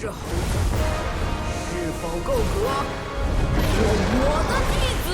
这猴子，是否够格做我的弟子？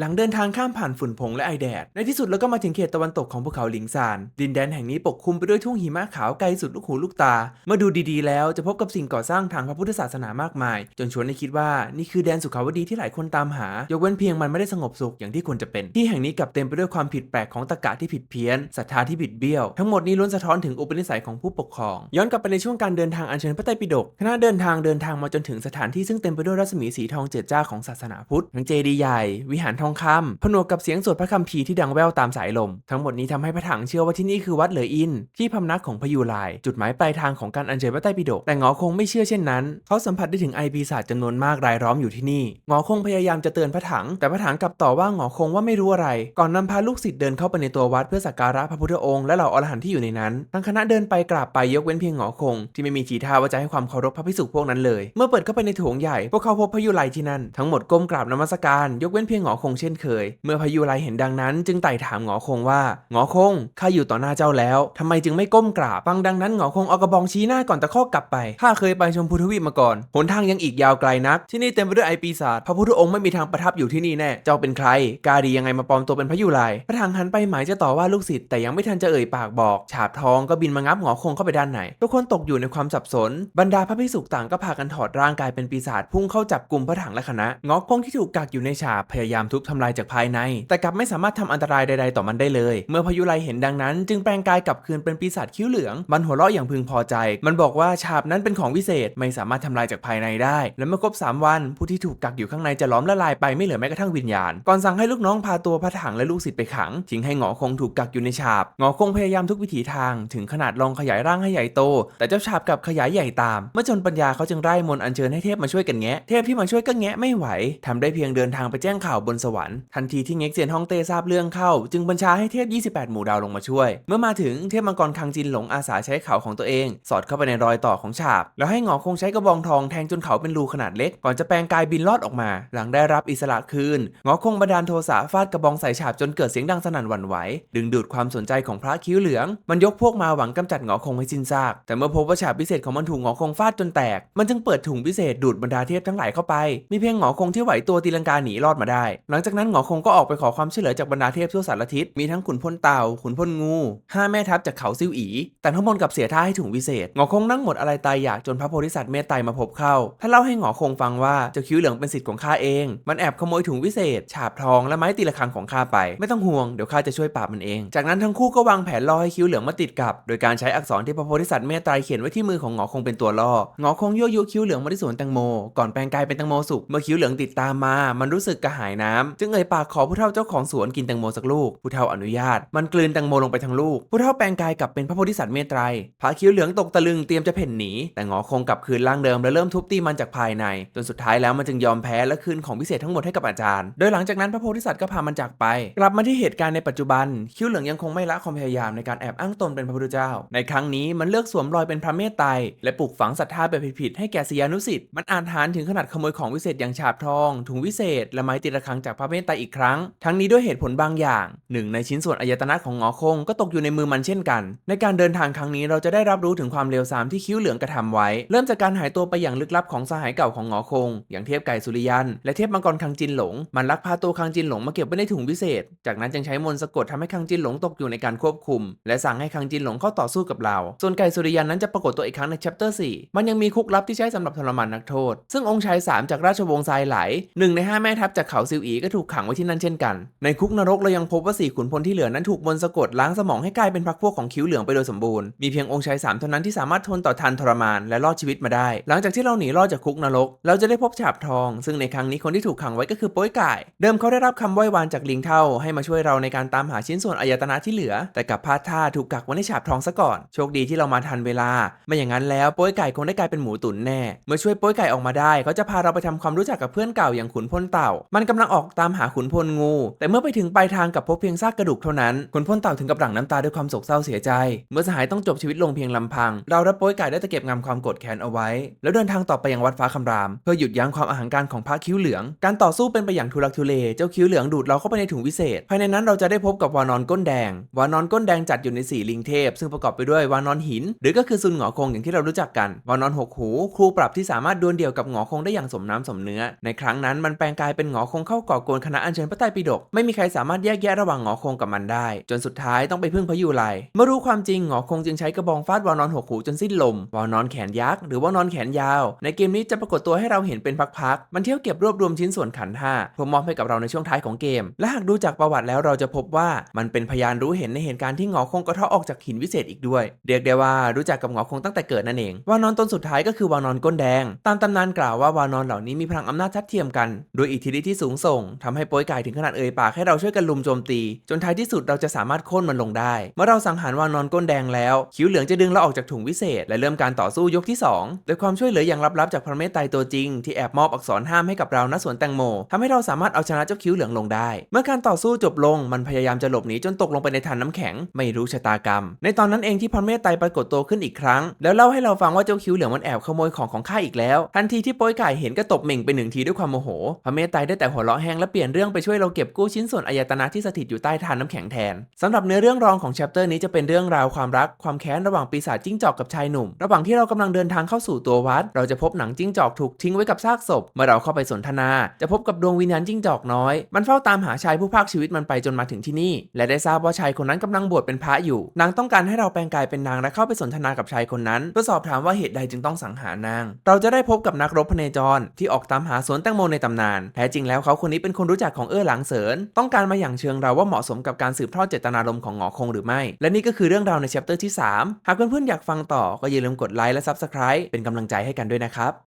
หลังเดินทางข้ามผ่านฝุ่นผงและไอแดด ในที่สุดเราก็มาถึงเขตตะวันตกของภูเขาหลิงซาน ดินแดนแห่งนี้ปกคลุมไปด้วยทุ่งหิมะขาวไกลสุดลูกหูลูกตา เมื่อดูดีๆ แล้วจะพบกับสิ่งก่อสร้างทางพระพุทธศาสนามากมาย จนชวนให้คิดว่านี่คือแดนสุขาวดีที่หลายคนตามหา ยกเว้นเพียงมันไม่ได้สงบสุขอย่างที่ควรจะเป็น ที่แห่งนี้กลับเต็มไปด้วยความผิดแปลกของตรรกะที่ผิดเพี้ยนศรัทธาที่บิดเบี้ยว ทั้งหมดนี้ล้วนสะท้อนถึงอุปนิสัยของผู้ปกครอง ย้อนกลับไปในช่วงการเดินทางอัญเชิญพระไตรปิฎกคณะเดินทางเดินทางมาจนถึงสถานที่ซึ่งเต็มไปด้วยรัศมีสีทองเจิดจ้าของศาสนาพุทธทั้งเจดีย์ใหญ่วิหารทองคำผนวกกับเสียงสวดพระคัมภีร์ที่ดังแว่วตามสายลม ทั้งหมดนี้ทำให้พระถังเชื่อว่าที่นี่คือวัดเหลออิน ที่พำนักของพยูลาย จุดหมายปลายทางของการอัญเชิญพระไตรปิฎกแต่งอคงไม่เชื่อเช่นนั้น เขาสัมผัสได้ถึงไอปีศาจจำนวนมากรายล้อมอยู่ที่นี่งอคงพยายามจะเตือนพระถัง แต่พระถังกลับต่อว่างอคงว่าไม่รู้อะไร ก่อนนำพาลูกศิษย์เดินเข้าไปในตัววัดเพื่อสักการะพระพุทธองค์และเหล่าอรหันต์ที่อยู่ในนั้นทั้งคณะเดินไปกราบไปยกเว้นเพียงหงอคง ที่ไม่มีทีท่าว่าจะให้ความเคารพพระภิกษุพวกนั้นเลย เมื่อเปิดเข้าไปในโถงใหญ่พวกเขาพบพยุไลที่นั่นทั้งหมดก้มกราบนมัสการ ยกเว้นเพียงหงอคงเช่นเคย เมื่อพยุไลเห็นดังนั้น จึงไต่ถามหงอคงว่าหงอคงข้าอยู่ต่อหน้าเจ้าแล้วทำไมจึงไม่ก้มกราบฟังดังนั้นหงอคงเอากระบองชี้หน้าก่อนตะคอกกลับไปข้าเคยไปชมพูทวีปมาก่อนหนทางยังอีกยาวไกลนัก ที่นี่เต็มไปด้วยไอปีศาจพระพุทธองค์ไม่มีทางประทับอยู่ที่นี่แน่เจ้าเป็นใคร กาดียังไงมาปลอมตัวเป็นพยุไลพระถังหันไปหมายจะต่อว่าลูกศิษย์แต่ยังไม่ทันจะเอ่ยปากบอก ฉาบทองก็บินมางับหงอคงเข้าไปด้านในทุกคนตกอยู่ในความสับสน บรรดาพระภิกษุต่างก็พากันถอดร่างกายเป็นปีศาจพุ่งเข้าจับกลุ่มพระถังและคณะหงอคงที่ถูกกักอยู่ในฉาบพยายามทุบทำลายจากภายใน แต่กลับไม่สามารถทำอันตรายใดๆต่อมันได้เลย เมื่อพายุไลเห็นดังนั้น จึงแปลงกายกลับคืนเป็นปีศาจคิ้วเหลือง มันหัวเราะอย่างพึงพอใจ มันบอกว่าฉาบนั้นเป็นของวิเศษไม่สามารถทำลายจากภายในได้ และเมื่อครบ 3 วัน ผู้ที่ถูกกักอยู่ข้างในจะล้อมละลายไปไม่เหลือแม้กระทั่งวิญญาณ ก่อนสั่งให้ลูกน้องพาตัวพระถังและลูกศิษย์ไปขังทิ้งให้หงอคงถูกกักอยู่ในฉาบหงอคงพยายามทุกวิถีทาง ถึงขนาดลองขยายร่างให้ใหญ่โต แต่เจ้าฉาบกลับขยายใหญ่ตาม เมื่อจนปัญญาเขาจึงไร้มนอัญเชิญให้เทพมาช่วยกันแงะเทพที่มาช่วยก็แงะไม่ไหวทำได้เพียงเดินทางไปแจ้งข่าวบนสวรรค์ทันทีที่เง็กเซียนฮ่องเต้ทราบเรื่องเข้า จึงบัญชาให้เทพ 28 หมู่ดาวลงมาช่วย เมื่อมาถึงเทพมังกรคังจินหลงอาสาใช้เขาของตัวเอง สอดเข้าไปในรอยต่อของฉาบ แล้วให้หงอคงใช้กระบองทองแทงจนเขาเป็นรูขนาดเล็ก ก่อนจะแปลงกายบินลอดออกมา หลังได้รับอิสระคืนหงอคงบันดาลโทสะฟาดกระบองใส่ฉาบจนเกิดเสียงดังสนั่นหวั่นไหว ดึงดูดความสนใจของพระคิ้วเหลือง มันยกพวกมาหวังกำจัดหงอคงให้สิ้นซาก แต่เมื่อพบว่าฉาบพิเศษของมันถูกหงอคงฟาดจนแตก มันจึงเปิดถุงพิเศษดูดบรรดาเทพทั้งหลายเข้าไป มีเพียงหงอคงที่ไหวตัวตีลังกาหนีรอดมาได้ หลังจากนั้นหงอคงก็ออกไปขอความช่วยเหลือจากบรรดาเทพทั่วสารทิศ มีทั้งขุนพลเต่า ขุนพลงูห้าแม่ทัพจากเขาซิ่วอีแต่ทั้งหมดกับเสียท่าให้ถุงวิเศษหงอคงนั่งหมดอะไรตายอยากจนพระโพธิสัตว์เมตไตรมาพบเข้าท่านเล่าให้หงอคงฟังว่าเจ้าคิ้วเหลืองเป็นสิทธิ์ของข้าเอง มันแอบขโมยถุงวิเศษ ฉาบทองและไม้ตีละครังของข้าไป ไม่ต้องห่วงเดี๋ยวข้าจะช่วยปราบมันเอง จากนั้นทั้งคู่ก็วางแผนล่อให้คิ้วเหลืองมาติดกับ โดยการใช้อักษรที่พระโพธิสัตว์เมตไตรเขียนไว้ที่มือของหงอคงเป็นตัวล่อหงอคงยั่วยุคิ้วเหลืองมาที่สวนแตงโม ก่อนแปลงกายเป็นแตงโมสุกเมื่อคิ้วเหลืองติดตามมา มันรู้สึกกระหายน้ำจึงเอ่ยปากขอผู้เฒ่าเจ้าของสวนกินแตงโมสักลูก ผู้เฒ่าอนุญาต มันกลืนแตงโมลงไปทั้งลูก ผู้เฒ่าแปลงกายกลับเป็นพระโพธิสัตว์เมตไตรพระคิ้วเหลืองตกตะลึงเตรียมจะเพ่นหนี แต่หงอคงกลับคืนร่างเดิมและเริ่มทุบตีมันจากภายใน จนสุดท้ายแล้วมันจึงยอมแพ้และคืนของพิเศษทั้งหมดให้กับอาจารย์ โดยหลังจากนั้นพระโพธิสัตว์ก็พามันจากไป กลับมาที่เหตุการณ์ในปัจจุบัน คิ้วเหลืองยังคงไม่ละความพยายามในการแอบอ้างตนเป็นพระพุทธเจ้า ในครั้งนี้มันเลือกสวมรอยเป็นพระเมตไตรและปลูกฝังศรัทธาแบบผิดๆให้แก่ศิยานุสิษย์มันอาจหารถึงขนาดขโมยของวิเศษอย่างฉาบทอง ถุงวิเศษและไม้ตีระฆังจากพระเมตไตรอีกครั้ง ทั้งนี้ด้วยเหตุผลบางอย่างหนึ่งในชิ้นส่วนอายตนะของหงอคงก็ตกอยู่ในมือมันเช่นกัน ในการเดินทางครั้งนี้เราจะได้รับรู้ถึงความเลวทรามที่คิ้วเหลืองกระทำไว้ เริ่มจากการหายตัวไปอย่างลึกลับของสหายเก่าของหงอคง อย่างเทพไก่สุริยัน และเทพมังกรคังจินหลง มันลักพาตัวคังจินหลงมาเก็บไว้ในถุงพิเศษ จากนั้นจึงใช้มนต์สะกดทำให้คังจินหลงตกอยู่ในการควบคุม และสั่งให้คังจินหลงเข้าต่อสู้กับเรา ส่วนไก่สุริยันนั้นจะปรากฏตัวอีกครั้งใน chapter 4มันยังมีคุกลับที่ใช้สำหรับทรมานนักโทษ ซึ่งองค์ชายสามจากราชวงศ์ทรายไหลหนึ่งในห้าแม่ทัพจากเขาซิวอีกถูกขังไว้ที่นั่นเช่นกัน ในคุกนรกเรายังพบว่าสี่ขุนพลที่เหลือนั้นถูกมนต์สะกดล้างสมองให้กลายเป็นพรรคพวกของคิ้วเหลืองไปโดยสมบูรณ์ มีเพียงองค์ชายสามเท่านั้นที่สามารถทนต่อทันทรมานและรอดชีวิตมาได้ หลังจากที่เราหนีรอดจากคุกนรก เราจะได้พบฉาบทอง ซึ่งในครั้งนี้คนที่ถูกขังไว้ก็คือโป้ยไก่ เดิมเขาได้รับคำไหว้วานจากลิงเท่าให้มาช่วยเราในการตามหาชิ้นส่วนอายตนะที่เหลือ แต่กับพลาดท่าถูกกักไว้ในฉาบทองซะก่อน โชคดีที่เรามาทันเวลา ไม่อย่างนั้นแล้วโป้ยไก่คงได้กลายเป็นหมูตุ๋นแน่ เมื่อช่วยโป้ยไก่ออกมาได้เขาจะพาเราไปทำความรู้จักกับเพื่อนเก่าอย่างขุนพลเต่า มันกำลังออกตามหาขุนพลงู แต่เมื่อไปถึงปลายทางกับพบเพียงซากกระดูกเท่านั้นขุนพลเต่าถึงกับหลั่งน้ำตาด้วยความโศกเศร้าเสียใจ เมื่อสหายต้องจบชีวิตลงเพียงลำพัง เราและโป้ยไก่ได้ตะเก็บงำความโกรธแค้นเอาไว้ แล้วเดินทางต่อไปยังวัดฟ้าคำราม เพื่อหยุดยั้งความอหังการของพระคิ้วเหลือง การต่อสู้เป็นไปอย่างทุลักทุเล เจ้าคิ้วเหลืองดูดเราเข้าไปในถุงวิเศษ ภายในนั้นเราจะได้พบกับวานอนก้นแดง วานอนก้นแดงจัดอยู่ในสี่ลิงเทพ ซึ่งประกอบไปด้วยวานอนหิน หรือก็คือซุนหงอคงอย่างที่เรารู้จักกัน วานอนหกหูครูปรับที่สามารถดวลเดี่ยวกับหงอคงได้อย่างสมน้ำสมเนื้อ ในครั้งนั้นมันแปลงกายเป็นหงอคงเข้าก่อกวนคณะอัญเชิญพระไตรปิฎกไม่มีใครสามารถแยกแยะระหว่างหงอคงกับมันได้ จนสุดท้ายต้องไปพึ่งพระยูไลเมื่อรู้ความจริงหงอคงจึงใช้กระบองฟาดวานอนหกหูจนสิ้นลมวานอนแขนยักษ์หรือว่านอนแขนยาว ในเกมนี้จะปรากฏตัวให้เราเห็นเป็นพักๆมันเที่ยวเก็บรวบรวมชิ้นส่วนขันธ์ห้าเพื่อมอบให้กับเราในช่วงท้ายของเกม และหากดูจากประวัติแล้วเราจะพบว่ามันเป็นพยานรู้เห็นในเหตุการณ์ที่หงอคงกระเทาะออกจากหินวิเศษอีกด้วยเรียกได้ว่ารู้จักกับหงอคงตั้งแต่เกิดนั่นเองวานอนตนสุดท้ายก็คือวานอนก้นแดง ตามตำนานกล่าวว่าวานอนเหล่านี้มีพลังอำนาจทัดเทียมกัน โดยอิทธิฤทธิ์ที่สูงส่งทำให้โป้ยไก่ถึงขนาดเอ่ยปากให้เราช่วยกันลุมโจมตี จนท้ายที่สุดเราจะสามารถโค่นมันลงได้ เมื่อเราสังหารวานอนก้นแดงแล้ว คิ้วเหลืองจะดึงเราออกจากถุงวิเศษ และเริ่มการต่อสู้ยกที่สองโดยความช่วยเหลืออย่างลับๆจากพระเมตไตรตัวจริงที่แอบมอบอักษรห้ามให้กับเราณสวนแตงโมทำให้เราสามารถเอาชนะเจ้าคิ้วเหลืองลงได้ เมื่อการต่อสู้จบลงมันพยายามจะหลบหนีจนตกลงไปในทานน้ำแข็ง ไม่รู้ชะตากรรม ในตอนนั้นเองที่พระเมตไตรปรากฏตัวขึ้นอีกครั้ง แล้วเล่าให้เราฟังว่าเจ้าคิ้วเหลืองมันแอบขโมยของของข้าอีกแล้ว ทันทีที่โป้ยไก่เห็นก็ตบเหม่งไปหนึ่งทีด้วยความโมโหพระเมตไตรได้แต่หัวเราะแห้งและเปลี่ยนเรื่องไปช่วยเราเก็บกู้ชิ้นส่วนอายตนะที่สถิตอยู่ใต้ทานน้ำแข็งแทนสำหรับเนื้อเรื่องรองของแชปเตอร์นี้จะเป็นเรื่องราวความรักความแค้นระหว่างปีศาจจิ้งจอกกับชายหนุ่ม ระหว่างที่เรากำลังเดินทางเข้าสู่ตัววัด เราจะพบหนังจิ้งจอกถูกทิ้งไว้กับซากศพ เมื่อเราเข้าไปสนทนา จะพบกับดวงวิญญาณจิ้งจอกน้อย มันเฝ้าตามหาชายผู้พากชีวิตมันไปจนมาถึงที่นี่ และได้ทราบว่าชายคนนั้นกำลังบวชเป็นพระอยู่ นางต้องการให้เราแปลงกายเป็นนางและเข้าไปสนทนากับชายคนนั้นเพื่อสอบถามว่าเหตุใดจึงต้องสังหารนาง เราจะได้พบกับนักรบพเนจรที่ออกตามหาสวนแตงโมในตำนาน แท้จริงแล้วเขาคนนี้เป็นคนรู้จักของเอื้อหลังเสริญ ต้องการมาอย่างเชิงเราว่าเหมาะสมกับการสืบทอดเจตนารมณ์ของหงอคงหรือไม่ และนี่ก็คือเรื่องราวในแชปเตอร์ที่ 3 หากเพื่อนๆอยากฟังต่อก็อย่าลืมกดไลค์และ Subscribe เป็นกำลังใจให้กันด้วยนะครับ